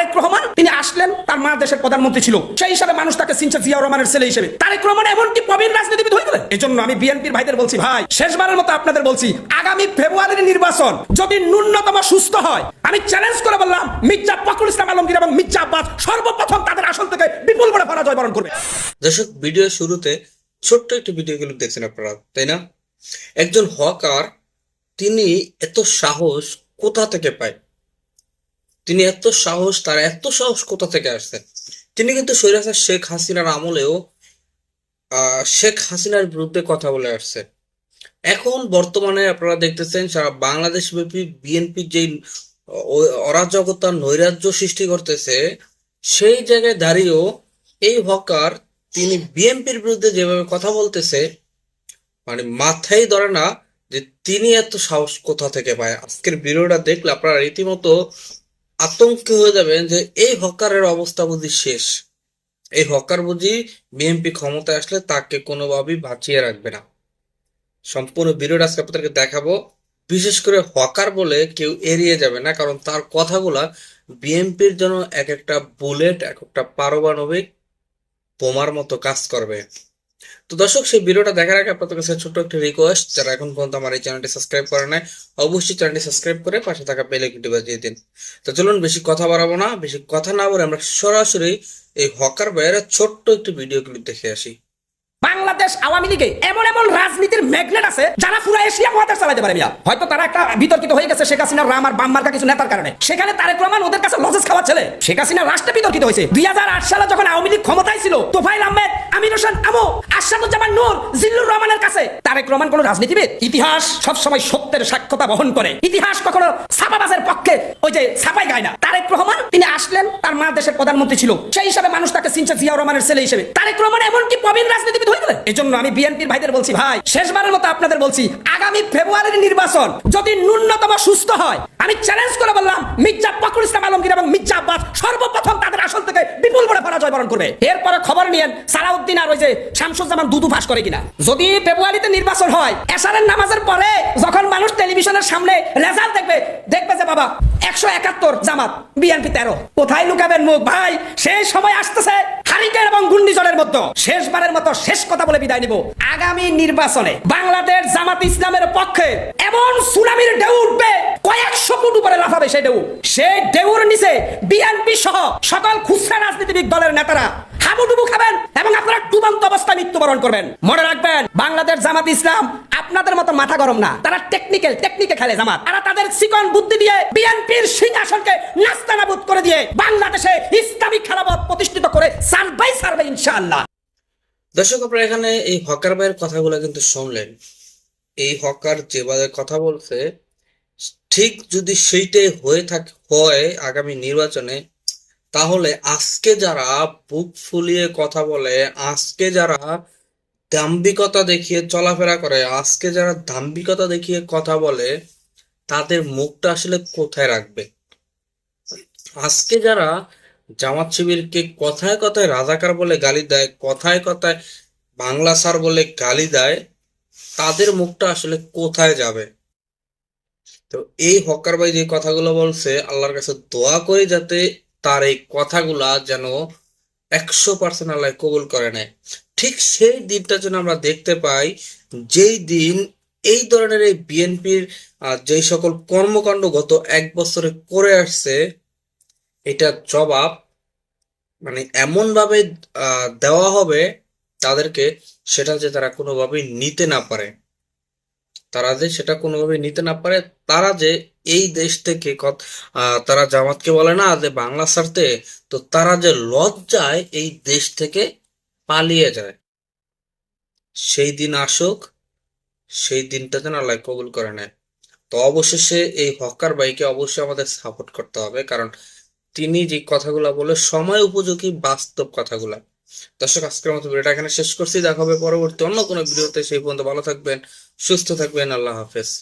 তারেক রহমান, তিনি আসলেন তার মা দেশের প্রধানমন্ত্রী ছিল। সেই হিসাবে মানুষ তাকে চিনছে জিয়া রহমানের ছেলে হিসেবে। তারেক রহমান এমনকি প্রবীণ রাজনীতিবিদ হয়ে গেলেন। এজন্য আমি বিএনপির ভাইদের বলছি, ভাই, শেষবারের মতো আপনাদের বলছি, আগামী ফেব্রুয়ারির নির্বাচন যদি ন্যূনতম সুস্থ হয়, আমি চ্যালেঞ্জ করে বললাম, মির্জা ফখরুল ইসলাম আলমগীর এবং মির্জা আব্বাস সর্বপ্রথম তাদের আসন থেকে বিপুল বড় পরাজয় বরণ করবে। দর্শক ভিডিওর শুরুতে ছোট্ট একটি ভিডিও ক্লিপ দেখছেন আপনারা, তাই না? একজন হকার, তিনি এত সাহস কোথা থেকে পায়? তিনি এত সাহস, তার এত সাহস কোথা থেকে আসছে? তিনি কিন্তু সৈরাসার শেখ হাসিনার আমলেও শেখ হাসিনার বিরুদ্ধে কথা বলে আসছে। এখন বর্তমানে আপনারা দেখতেছেন সারা বাংলাদেশ ব্যাপী বিএনপি যেই অ- অরাজকতা, নৈরাজ্য সৃষ্টি করতেছে, সেই জায়গায় দাঁড়িয়েও এই হকার তিনি বিএনপির বিরুদ্ধে যেভাবে কথা বলতেছে মানে মাথায় ধরে না যে তিনি এত সাহস কোথা থেকে পায়। আজকের ভিডিওটা দেখলে আপনারা রীতিমতো আতঙ্ক হয়ে যাবেন যে এই হকারের অবস্থা বুঝি শেষ। এই হকার বুঝি বিএনপি ক্ষমতায় আসলে তাকে কোনোভাবেই বাঁচিয়ে রাখবে না। সম্পূর্ণ বিরোধ আজকে আপনাদেরকে দেখাবো। বিশেষ করে হকার বলে কেউ এড়িয়ে যাবে না, কারণ তার কথাগুলা বিএনপির জন্য এক একটা বুলেট, এক একটা পারমাণবিক বোমার মতো কাজ করবে। তো দর্শক, সেই ভিডিওটা দেখার আগে আপনাদের কাছে ছোট্ট একটা রিকোয়েস্ট যারা এখন পর্যন্ত আমার এই চ্যানেলটি সাবস্ক্রাইব করে নাই, অবশ্যই চ্যানেলটি সাবস্ক্রাইব করে পাশে থাকা বেল আইকনটি বাজিয়ে দিন। তো চলুন, বেশি কথা বাড়াবো না, বেশি কথা না বলে আমরা সরাসরি এই হকার বাইরের ছোট্ট একটি ভিডিও ক্লিপ দেখে আসি। বাংলাদেশ আওয়ামী লীগে এমন এমন রাজনীতির ম্যাগনেট আছে যারা পুরো এশিয়া মহাদেশ চালাতে পারে মিয়া। হয়তো তারা একটা বিতর্কিত হয়ে গেছে শেখ হাসিনার রাম আর বাম মার্কা কিছু নেতার কারণে। সেখানে তারেক রহমান ওদের কাছে লজেস খাওয়া ছেলে। শেখ হাসিনা রাষ্ট্রে বিতর্কিত হয়েছে। দুই সালে যখন আওয়ামী লীগ ক্ষমতায় ছিল তোফাইল আহমেদ, আমির হোসেন আমো আশাদুজ্জামান নূর, জিল্লুর রহমানের কাছে। তারেক রহমান কোন রাজনীতিবিদ? ইতিহাস সবসময় সত্যের সাক্ষ্যতা বহন করে। ইতিহাস কখনো ছাপাবাজের পক্ষে ওই যে ছাপাই গায় না। তারেক রহমান, তিনি আসলেন, তার মা দেশের প্রধানমন্ত্রী ছিল। সেই হিসাবে মানুষ তাকে চিনছে জিয়া রহমানের ছেলে হিসেবে। তারেক রহমান এমনকি প্রবীণ রাজনীতিবিদ হয়ে গেলেন। এজন্য আমি বিএনপির ভাইদের বলছি, ভাই, শেষবারের মতো আপনাদের বলছি, আগামী ফেব্রুয়ারির নির্বাচন যদি ন্যূনতম সুস্থ হয়, আমি চ্যালেঞ্জ করে বললাম, মির্জা ফখরুল ইসলাম আলমগীর এবং মির্জা আব্বাস সর্বপ্রথম তাদের আসন থেকে বিপুল বড় পরাজয় বরণ করবে। এরপরে খবর নিয়েন, সালাউদ্দিন আর ওই যে শামসুজ্জামান দুদু ফাঁস করে কিনা। যদি ফেব্রুয়ারিতে নির্বাচন হয়, এশারের নামাজের পরে যখন মানুষ টেলিভিশনের সামনে রেজাল্ট দেখবে দেখবে যে বাবা একশো একাত্তর, জামাত, বিএনপি তেরো। কোথায় লুকাবেন মুখ? ভাই, সেই সময় আসতেছে হারিকেন এবং মতো। শেষবারের মতো শেষ কথা বলে বিদায় নিব। আগামী নির্বাচনে বাংলাদেশ জামাত ইসলামের পক্ষে এমন সুনামির ঢেউ উঠবে, কয়েকশো ফুট উপরে লাফাবে সেই ঢেউ। সেই ঢেউর নিচে বিএনপি সহ সকল খুচরা রাজনীতিবিদ দলের নেতারা হাবুডুবু খাবেন এবং আপনারা ডুবন্ত অবস্থায় মৃত্যুবরণ করবেন। মনে রাখবেন, বাংলাদেশ জামাত ইসলাম আপনাদের মতো মাথা গরম না। তারা টেকনিক্যাল টেকনিকে খেলে জামাত। তারা তাদের চিকন বুদ্ধি দিয়ে বিএনপির সিংহাসনকে নাস্তানাবুদ করে দিয়ে বাংলাদেশে ইসলামিক খেলাপথ প্রতিষ্ঠিত করে সার্ভাই সার্ভে ইনশাআল্লাহ। দর্শক, আপনারা এখানে এই হকার ভাইয়ের কথাগুলো কিন্তু শুনলেন। এই হকার যেভাবে কথা বলছে, ঠিক যদি সেইটাই হয়ে থাকে, হয় আগামী নির্বাচনে, তাহলে আজকে যারা বুক ফুলিয়ে কথা বলে, আজকে যারা দাম্ভিকতা দেখিয়ে চলাফেরা করে, আজকে যারা দাম্ভিকতা দেখিয়ে কথা বলে তাদের মুখটা আসলে কোথায় রাখবে? আজকে যারা জামাত শিবিরকে কথায় কথায় রাজাকার বলে গালি দেয়, কথায় কথায় বাংলা স্যার বলে গালি দেয়, তাদের মুখটা আসলে কোথায় যাবে? তো এই হকার ভাই যে কথাগুলো বলছে, আল্লাহর কাছে দোয়া করে যাতে তার এই কথাগুলা যেন একশো পার্সেন্ট আল্লাহ কবুল করে নেয়। ঠিক সেই দিনটা যেন আমরা দেখতে পাই, যেই দিন এই ধরনের এই বিএনপির যেই সকল কর্মকাণ্ড গত এক বছরে করে আসছে এটার জবাব মানে এমন ভাবে আহ, দেওয়া হবে তাদেরকে সেটা যে তারা কোনোভাবেই নিতে না পারে। তারা যে সেটা কোনোভাবে নিতে না পারে তারা যে এই দেশ থেকে তারা জামাতকে বলে না যে বাংলা ছাড়তে তো তারা যে লজ্জায় এই দেশ থেকে পালিয়ে যায়। সেই দিন আসুক সেই দিনটা যেন আল্লাহ কবুল করে নেয়। তো অবশেষে এই হকার ভাইকে অবশ্যই আমাদের সাপোর্ট করতে হবে, কারণ তিনি যে কথাগুলা বলে সময় উপযোগী বাস্তব কথাগুলা। দর্শক, আজকের মতো ভিডিওটা এখানে শেষ করছি। দেখা হবে পরবর্তী অন্য কোনো ভিডিওতে। সেই পর্যন্ত ভালো থাকবেন, সুস্থ থাকবেন। আল্লাহ হাফেজ।